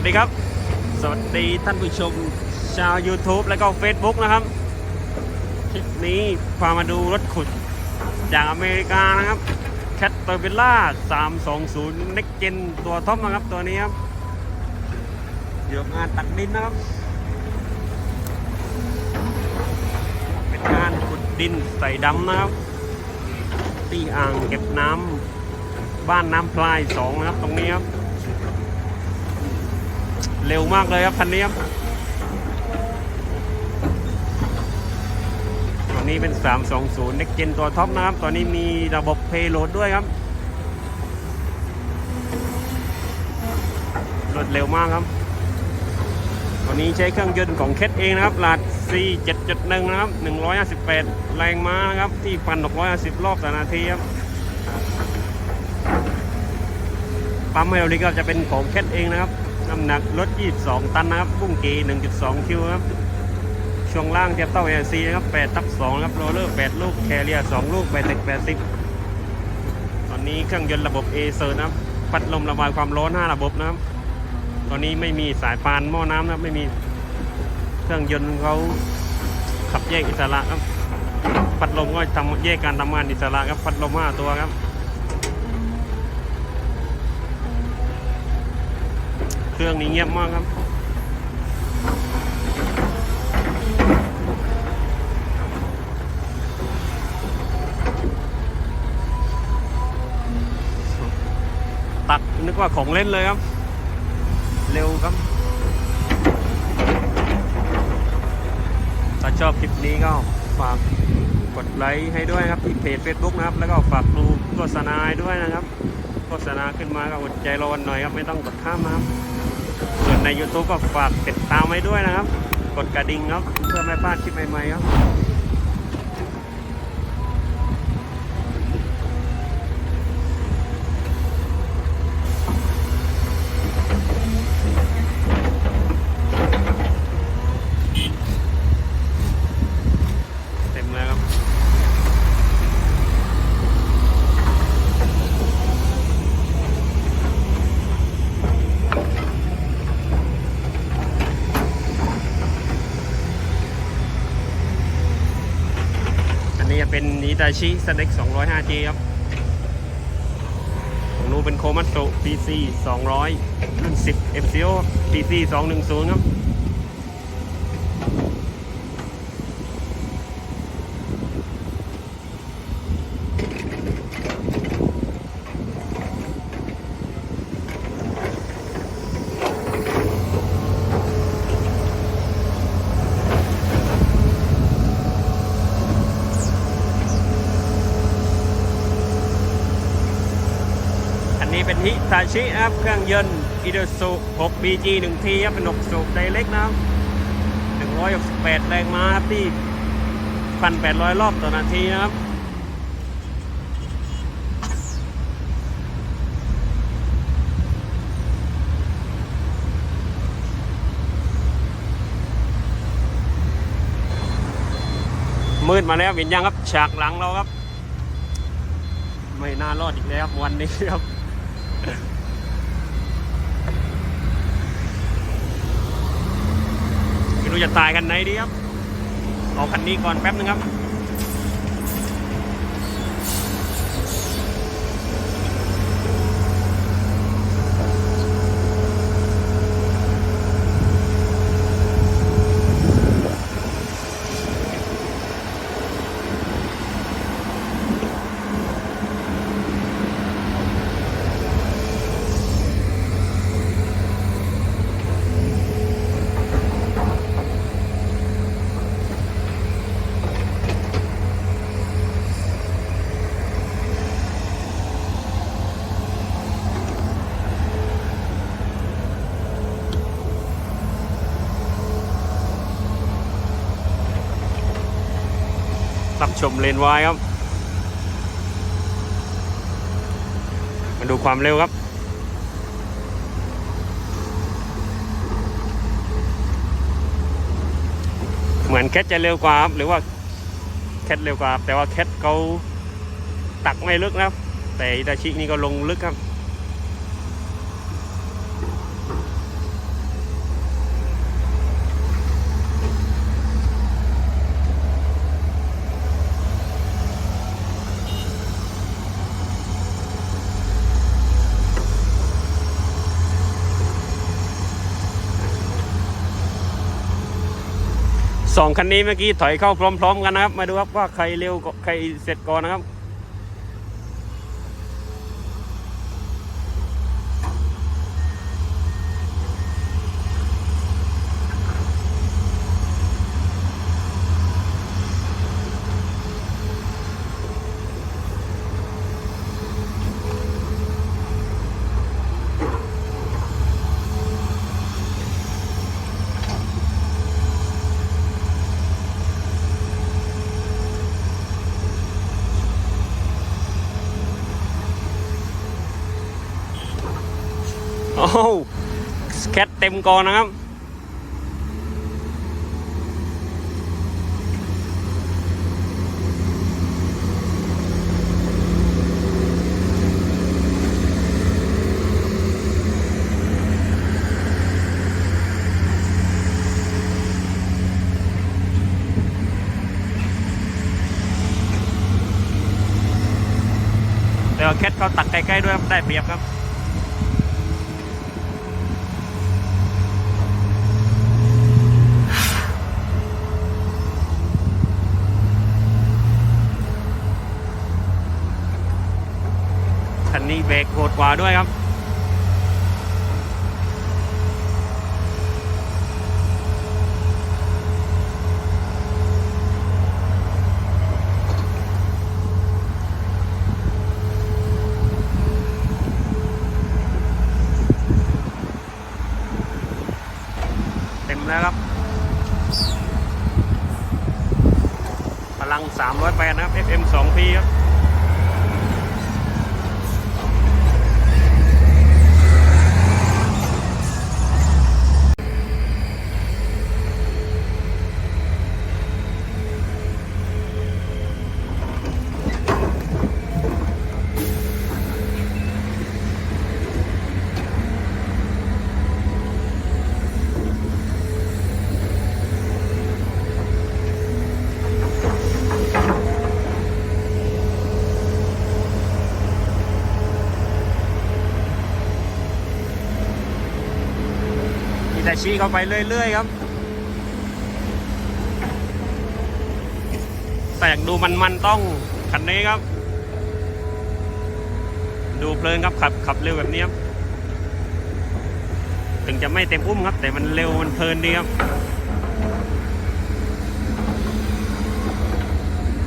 วัสดีครับ สวัสดีท่านผู้ชมชาว YouTube และก็ Facebook นะครับ คลิปนี้พามาดูรถขุดจากอเมริกานะครับ c a t e r p i l l a r 320 Next Gen ตัวท็อปนะครับตัวนี้ครับเกี่ยวงานตักดินนะครับ เป็นงานขุดดินใส่ดำนะครับ ที่อ่างเก็บน้ำบ้านน้ำพลายสองนะครับตรงนี้ครับ เร็วมากเลยครับคันนี้ครับตัวนี้เป็น 320 Next Gen ตัวท็อปนะครับตัวนี้มีระบบ Payload ด้วยครับ รวดเร็วมากครับตัวนี้ใช้เครื่องยนต์ของเคสเองนะครับลาด C771 นะครับ 158 แรงม้านะครับ ที่ 1,650 รอบต่อนาทีครับปั๊มไฮดรอลิกก็จะเป็นของเคสเองนะครับ น้ำหนักรถ 22 ตันนะครับบุ้งกี 1.2 คิวครับ ช่วงล่างเทียบเท่า AC นะครับ8ทับ2ครับโรเลอร์ 8 ลูก แคเรีย 2 ลูก8 80 ตอนนี้เครื่องยนต์ระบบ A เซอร์นะครับ พัดลมระบายความร้อน 5 ระบบนะครับ ตอนนี้ไม่มีสายพานหม้อน้ำนะครับ ไม่มีเครื่องยนต์เขาขับแยกอิสระครับ พัดลมก็ทำแยกการทำงานอิสระครับ พัดลม 5 ตัวครับ เครื่องนี้เงียบมากครับ ตักนึกว่าของเล่นเลยครับ เร็วครับ ถ้าชอบคลิปนี้ก็ฝากกดไลค์ให้ด้วยครับที่เพจ Facebook นะครับ แล้วก็ฝากดูโฆษณาให้ด้วยนะครับ โฆษณาขึ้นมาก็อดใจรอกันหน่อยครับ ไม่ต้องกดข้ามนะครับส่วน ใน YouTube ก็ฝากติดตามไว้ด้วยนะครับ กดกระดิ่งครับ เพื่อไม่พลาดคลิปใหม่ๆครับ เต็มแล้วครับ อันนี้จะเป็นนิตาชิสเน็ก 205G ครับของนูเป็นโคมัตโต PC 200 รุ่น 10 FCO PC 210 ครับ เป็นฮิตาชิครับ เครื่องยนต์อีเดสุ 6BG 1 t ครับ เป็น 6 สูบไดเล็กนะครับ168 แรงม้าที่ 1,800 รอบต่อนาทีนะครับมืดมาแล้วเห็นยังครับ ฉากหลังเราครับ ไม่น่ารอดอีกแล้ววันนี้ครับ ไม่รู้จะตายกันไหนดีครับเอาคันนี้ก่อนแป๊บนึงครับ ชมเลนวายครับ มาดูความเร็วครับ เหมือนแคทจะเร็วกว่าครับ หรือว่าแคทเร็วกว่า แต่ว่าแคทเขาตักไม่ลึกนะครับ แต่อิตาชินี่ก็ลงลึกครับ สองคันนี้เมื่อกี้ถอยเข้าพร้อม ๆ กันนะครับ มาดูครับว่าใครเร็วก็ใครเสร็จก่อนนะครับ โอ้โหแคทเต็มกองนะครับแต่ว่าแคทเขาตักใกล้ๆด้วยครับได้เปรียบครับ เบรกโหดกว่าด้วยครับ เต็มแล้วครับ พลัง308นะครับ FM 2P ครับ ชี้เข้าไปเรื่อยๆครับ แต่อยากดูมันๆต้องคันนี้ครับ ดูเพลินครับขับขับเร็วแบบนี้ครับ ถึงจะไม่เต็มอุ้มครับ แต่มันเร็วมันเพลินดีครับ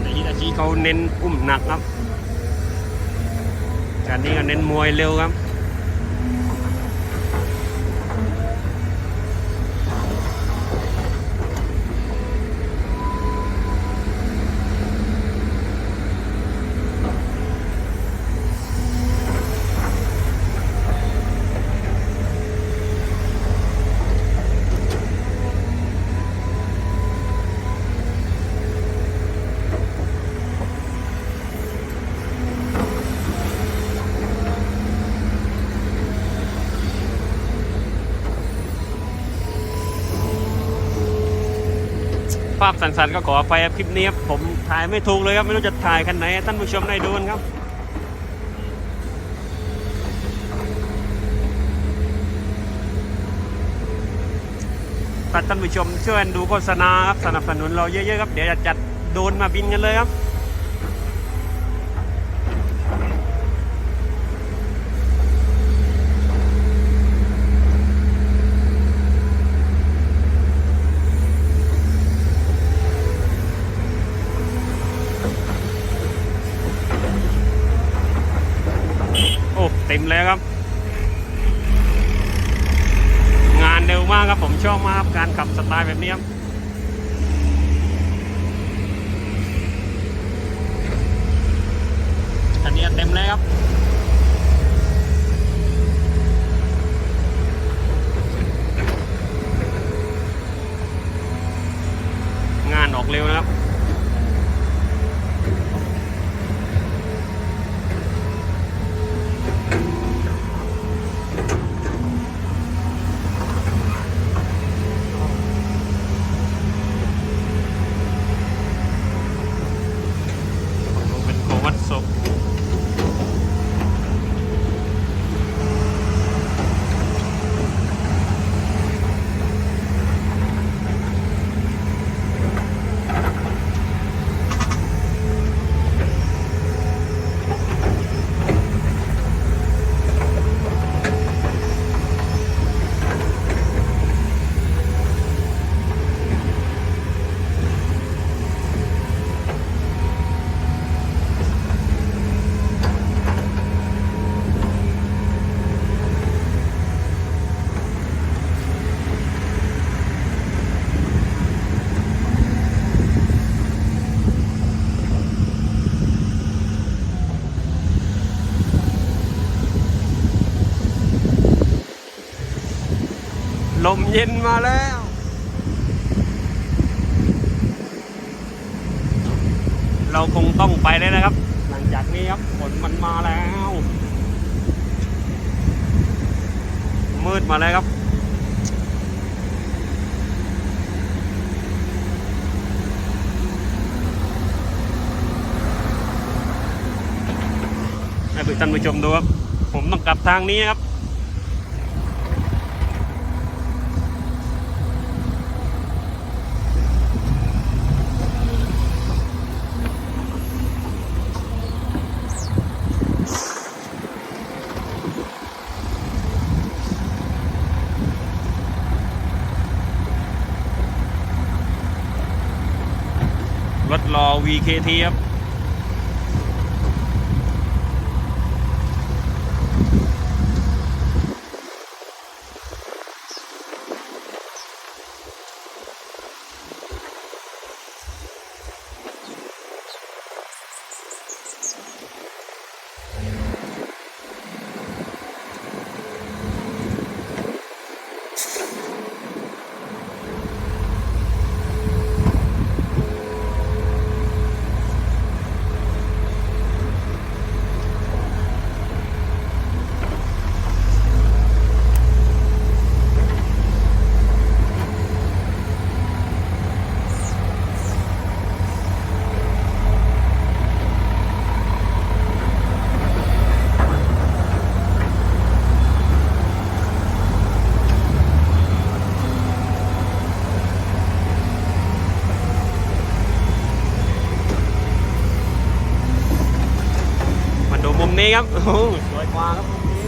แต่ฮิตาชิเขาเน้นอุ้มหนักครับการนี้ก็เน้นมวยเร็วครับ ภาพสันๆก็ขอไปครับคลิปนี้ครับผมถ่ายไม่ถูกเลยครับ ไม่รู้จะถ่ายคันไหนท่านผู้ชมได้ดูกันครับท่านผู้ชมช่วยดูโฆษณาครับสนับสนุนเราเยอะๆครับ เดี๋ยวจะจัดโดนมาบินกันเลยครับ อ้เต็มแล้วครับ งานเร็วมากครับผมชอบมากการขับสไตล์แบบนี้ครับคันนี้เต็มแล้วครับงานออกเร็วนะครับ มเย็นมาแล้ว เราคงต้องไปเลยนะครับ หลังจากนี้ครับฝนมันมาแล้ว มืดมาแล้วครับให้ท่านผู้ชมดูครับ ผมต้องกลับทางนี้ครับ รถรอ VKT ครับ นี้ครับ โอ้โหสวยกว่าครับมุมนี้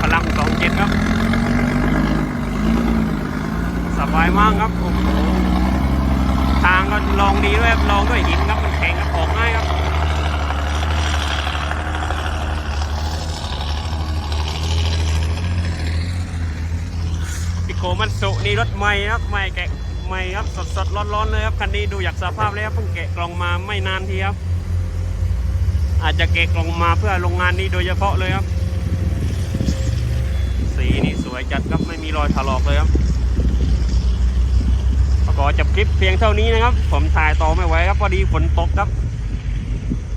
พลังสองเจ็ดครับ สบายมากครับ โอ้โห ทางก็ลองดีด้วยครับลองด้วยหินครับ มันแข็งครับออกง่ายครับ พิโก มันสุนี่รถใหม่ครับใหม่แกะใหม่ครับสดสดร้อนร้อนเลยครับคันนี้ดูจากสภาพแล้วเพิ่งแกะกล่องมาไม่นานทีครับ อาจจะแกะกล่องมาเพื่อโรงงานนี้โดยเฉพาะเลยครับ สีนี่สวยจัดครับไม่มีรอยถลอกเลยครับขอจบคลิปเพียงเท่านี้นะครับ ผมถ่ายต่อไม่ไหวครับพอดีฝนตกครับ